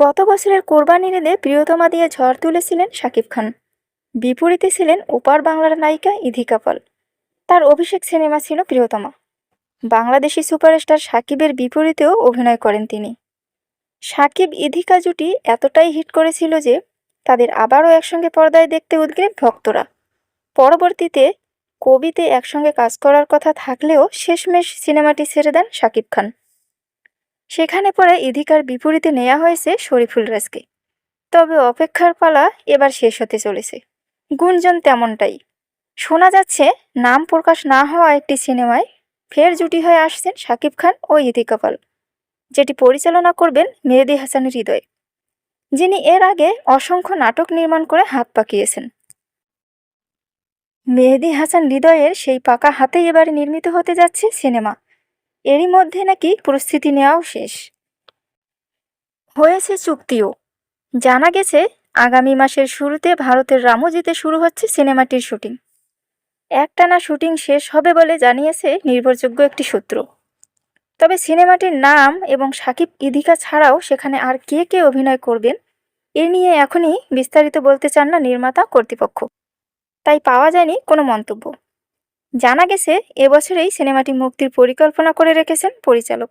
গত বছরের কোরবানির ঈদে প্রিয়তমা দিয়ে ঝড় তুলেছিলেন শাকিব খান। বিপরীতে ছিলেন ওপার বাংলার নায়িকা ইধিকা পাল তার অভিষেক সিনেমা ছিল প্রিয়তমা। বাংলাদেশি সুপারস্টার সাকিবের বিপরীতেও অভিনয় করেন তিনি। সাকিব ইধিকা জুটি এতটাই হিট করেছিল যে, তাদের আবারও একসঙ্গে পর্দায় দেখতে উদ্গ্রীব ভক্তরা। পরবর্তীতে কবিতে একসঙ্গে কাজ করার কথা থাকলেও শেষমেশ সিনেমাটি ছেড়ে দেন শাকিব খান। সেখানে পরে ইধিকার বিপরীতে নেওয়া হয়েছে শরীফুল রাজকে। তবে অপেক্ষার পালা এবার শেষ হতে চলেছে। গুঞ্জন তেমনটাই। শোনা যাচ্ছে, নাম প্রকাশ না হওয়া একটি সিনেমায় ফের জুটি হয়ে আসছেন শাকিব খান ও ইধিকা পাল যেটি পরিচালনা করবেন মেহেদি হাসান হৃদয়, যিনি এর আগে অসংখ্য নাটক নির্মাণ করে হাত পাকিয়েছেন। মেহেদি হাসান হৃদয়ের সেই পাকা হাতেই এবারে নির্মিত হতে যাচ্ছে সিনেমা। এরই মধ্যে নাকি প্রস্তুতি নেওয়াও শেষ। হয়েছে চুক্তিও। জানা গেছে, আগামী মাসের শুরুতে ভারতের রামোজিতে শুরু হচ্ছে সিনেমাটির শুটিং। একটানা শুটিং শেষ হবে বলে জানিয়েছে নির্ভরযোগ্য একটি সূত্র। তবে সিনেমাটির নাম এবং সাকিব ইদিকা ছাড়াও সেখানে আর কে কে অভিনয় করবেন, এ নিয়ে এখনই বিস্তারিত বলতে চান না নির্মাতা কর্তৃপক্ষ। তাই পাওয়া যায়নি কোনো মন্তব্য। জানা গেছে এবছরেই সিনেমাটি মুক্তির পরিকল্পনা করে রেখেছেন পরিচালক।